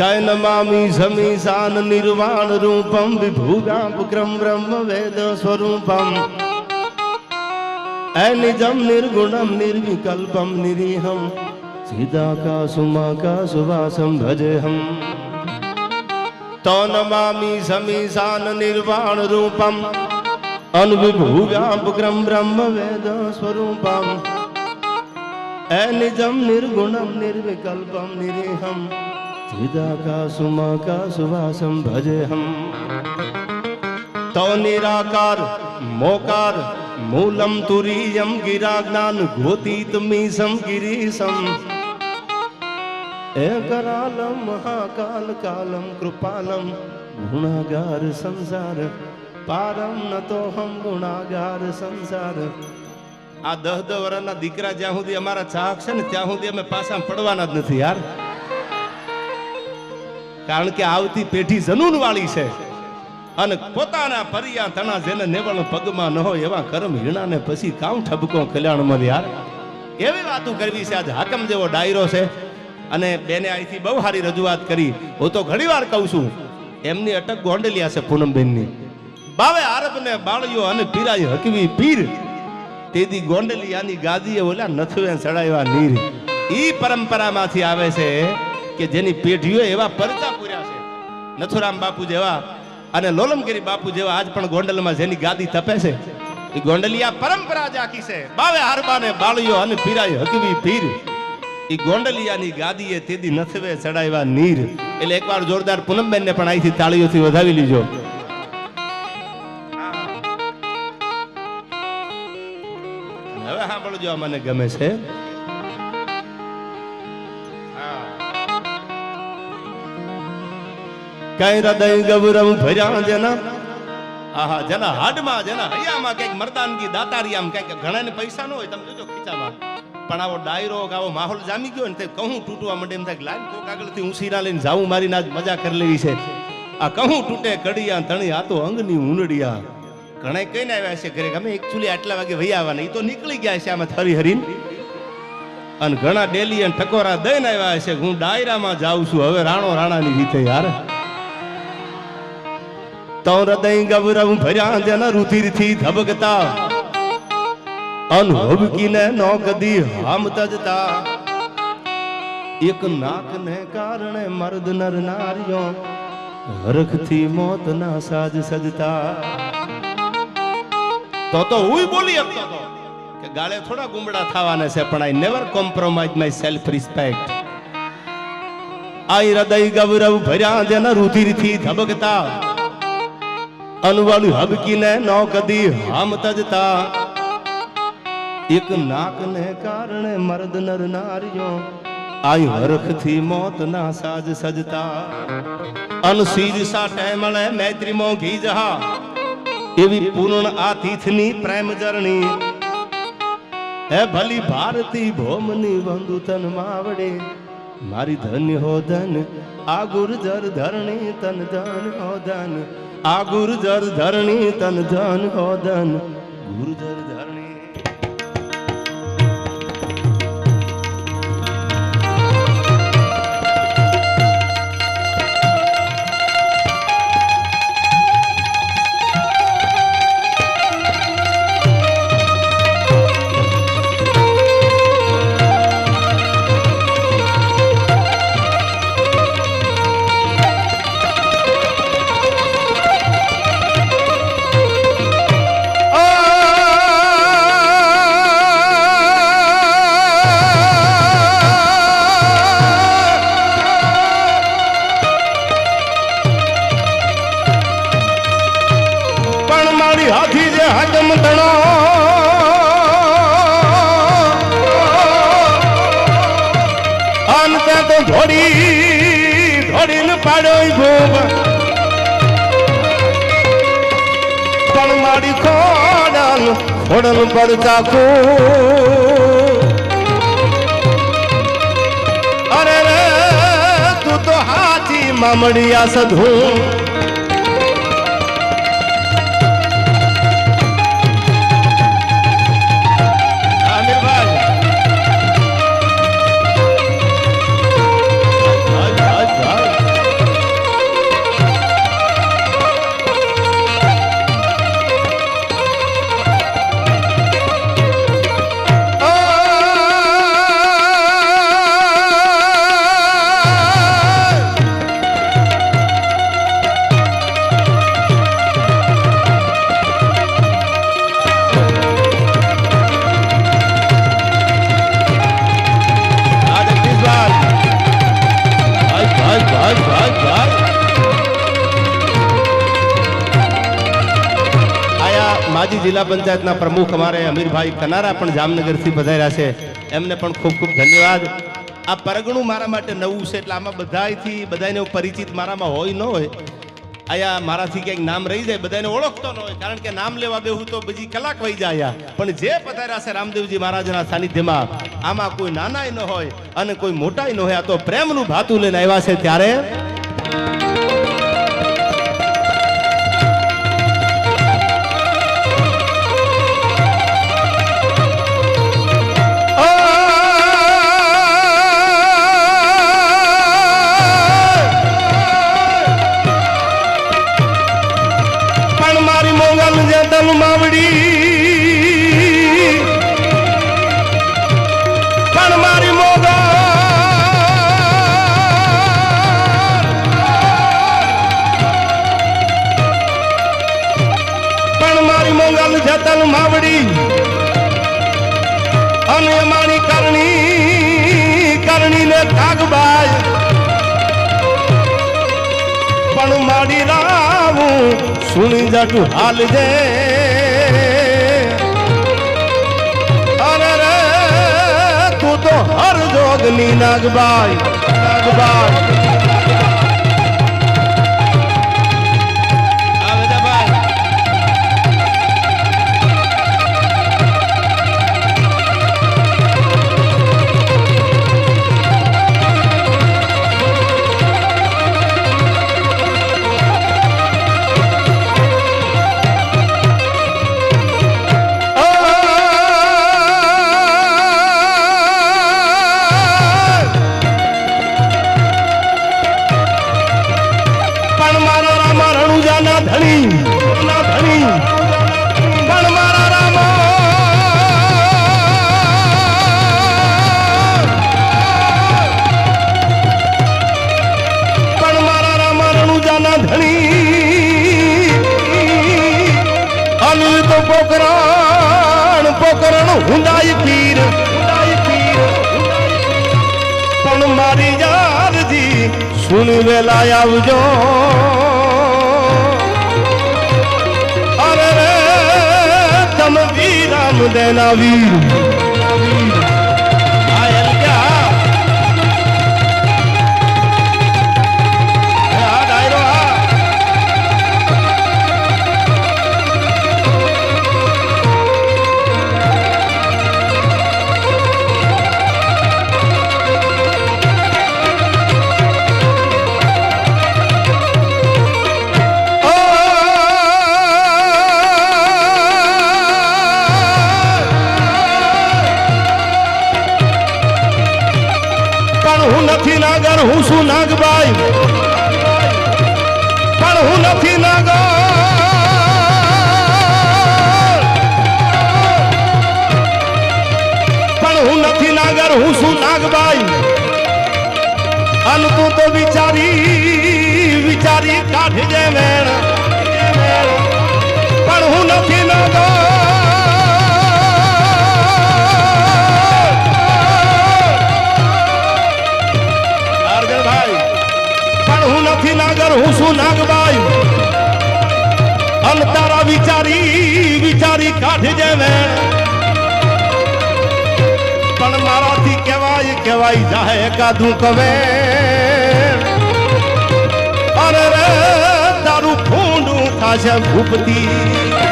કય નમામિ સમીશાન નિર્વાણ રૂપમ વિભુવ્યાપક્રમ બ્રહ્મ વેદ સ્વરૂપમ અનિજમ નિર્ગુણમ નિર્વિકલ્પમ નિરીહમ સીતાકાશુમાકાશુવાસમ ભજેહમ તો નમામિ સમીશાન નિર્વાણ રૂપમ અનવિભુવ્યાપક્રમ બ્રહ્મ વેદ સ્વરૂપમ અનિજમ નિર્ગુણમ નિર્વિકલ્પમ નિરીહમ ચિદાકાશુમાકાશુવાસમ ભજેહમ તો નિરાકાર મોકાર મૂલમ તુરીયમ ગિરાજ્ઞાન ગોતીતમીસમ ગિરીશમ એકરાલમ મહાકાલ કાલમ કૃપાલમ ગુણાગાર સંસાર પારમ નતોહમ ગુણાગાર સંસાર આ દહ દહ વર્ષના દીકરા જ્યાં સુધી અમારા ચાહક છે ને ત્યાં સુધી અમે પાછા પડવાના જ નથી, યાર. કારણ કે આવતી પેઢી જનૂનવાળી છે. અને પોતાના પરિયા તણા જેને નેવળ પગમાં ન હોય એવા કરમ હીણાને પછી કામ ઠબકો કલ્યાણમાં યાર એવી વાતો કરવી છે, આજ હાકમ જેવો ડાયરો છે. અને બેને અહીંથી બહુ સારી રજૂઆત કરી. હું તો ઘણી વાર કહું છું, એમની અટક ગોંડલિયા છે પૂનમબેનની. બાવે આરબને બાળ્યો અને પીરાય હકવી પીર. તેદી ગોંડલિયાની ગાદીએ ઓલા નથવે ચડાવ્યા નીર. ઈ પરંપરામાંથી આવે છે કે જેની પેઢીઓ એવા પરચા પૂર્યા છે. નથુરામ બાપુ જેવા અને લોલમગીરી બાપુ જેવા આજ પણ ગોંડલમાં જેની ગાદી તપે છે. એ ગોંડલિયા પરંપરા જ આખી છે. બાવે હારબાને બાળ્યો અને પીરાય હકવી પીર. એ ગોંડલિયાની ગાદીએ તેદી નથવે ચડાવ્યા નીર. એટલે એકવાર જોરદાર પૂનમબેનને પણ અહીંથી તાળીઓથી વધાવી લીજો. હવે સાંભળજો મને ગમે છે. કઈ હૃદય ગૌરવ ભર્યા જેના? આહા, જેના હાડમાં, જેના હૈયામાં કંઈક મરદાનગી દાતારી આમ કંઈક ઘણા ને પૈસા ન હોય, તમે જોજો ખીચામાં. પણ આવો ડાયરો, આવો માહોલ જામી ગયો ને તે કહું તૂટવા માંડે એમ થાય લાઈન કોક આગળથી ઉસીરા લઈને જાવું મારીને આજ મજા કરી લેવી છે. આ કહું તૂટે કડિયા તણી આ તો અંગની ઉનડિયા ઘણા કહીને આવ્યા છે ઘરે અમે એકચ્યુઅલી આટલા વાગે વહી આવવાના એ તો નીકળી ગયા છે આમાં થરી હરીને અને ઘણા ડેલી અને ટકોરા દઈને આવ્યા છે હું ડાયરામાં જાઉં છું, હવે રાણો રાણાની રીતે યાર. તો હૃદય ગૌરવ ભર્યા જન રુધિરથી ધબકતા. અનુભવકીને નો કદી હામ તજતા. એક નાકને કારણે મર્દ નર નારીઓ હરખથી મોતના સાજ સજતા. તો તો હું બોલી શકતો હતો કે ગાળે થોડા ગુમડા થવાના છે, પણ I never compromise my self respect. I હૃદય ગૌરવ ભર્યા જેના રુધિરથી ધબકતા. અનવાળું હબકીને નો કદી હામ તજતા. એક નાકને કારણે મર્દ નર નારીઓ આઈ હરખથી મોતના સાજ સજતા. અનસીજ સાટે મળે મૈત્રી મોઘી જહા. એવી પૂર્ણ આ તીથની પ્રેમ જરણી. હે ભલી ભારતી ભોમની બંધુ તન માવડે. મારી ધન્ય હો ધન, આ ગુર્જર ધરણી તન ધન હો ધન. આ ગુર્જર ધરણી તન ધન હોદન ગુર્જર પણ મારી ખોડલ ખોડલ પડતા અરે રે તું તો હાથી મામડિયા સધું. જિલ્લા પંચાયતના પ્રમુખ અમારે અમીરભાઈ કનારા પણ જામનગરથી પધાર્યા છે. એમને પણ ખૂબ ખૂબ ધન્યવાદ. આ પરગણું મારા માટે નવું છે, એટલે આમાં બધાથી બધાને પરિચિત મારામાં હોય ન હોય અહીંયા મારાથી ક્યાંક નામ રહી જાય બધાને ઓળખતો ન હોય, કારણ કે નામ લેવા બેહું તો બીજી કલાક વહી જાય પણ જે પધાર્યા છે રામદેવજી મહારાજના સાનિધ્યમાં, આમાં કોઈ નાનાય ન હોય અને કોઈ મોટાય ન હોય, આ તો પ્રેમનું ભાતું લઈને આવ્યા છે ત્યારે. સુણી જટું હાલ જે તું તો હર જોગની નાગબાઈ નાગબાઈ. સુન વેલા આવજો. અરે રે તમ વીરામ દેના વીર. હું શું નાગબાઈ? અન તું તો વિચારી વિચારી કાઢજે મેળ પણ હું નથી નાગર. કહેવાય જાહે કાધું કવે. અરે તારું ફૂંડું થાશે ભૂપતી.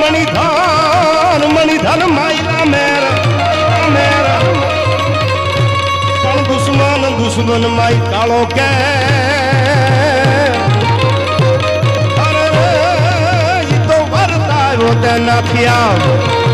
મણિધાન, મણિધન માયલા મેર મેર. પણ દુશ્મન દુશ્મન માય કાળો કે? અરે તો વર્તાયો તેના નાથિયા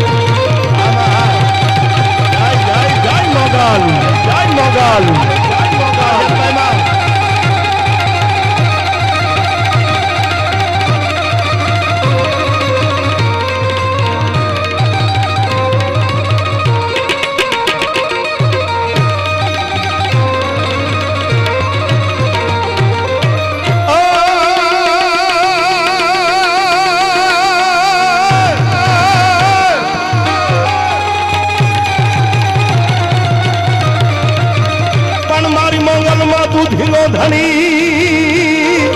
ધણી.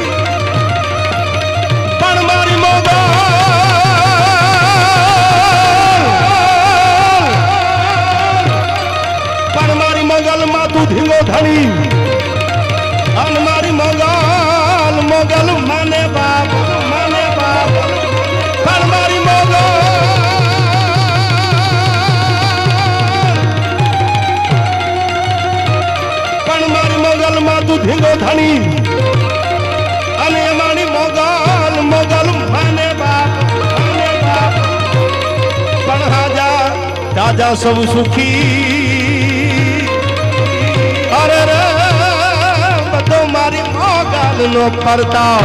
પણ મારી મંગલ. પણ મારી મંગલમાં તું ધીંગો ધણી. અને મારી મંગલ મંગલ માને ધીંગો ધણી. અને એમાંની મોગલ મોગલ માને બાપ માને બાપ. પણ હાજા, રાજા સૌ સુખી. અરે રે, બધો મારી મોગલ નો પરતાવ.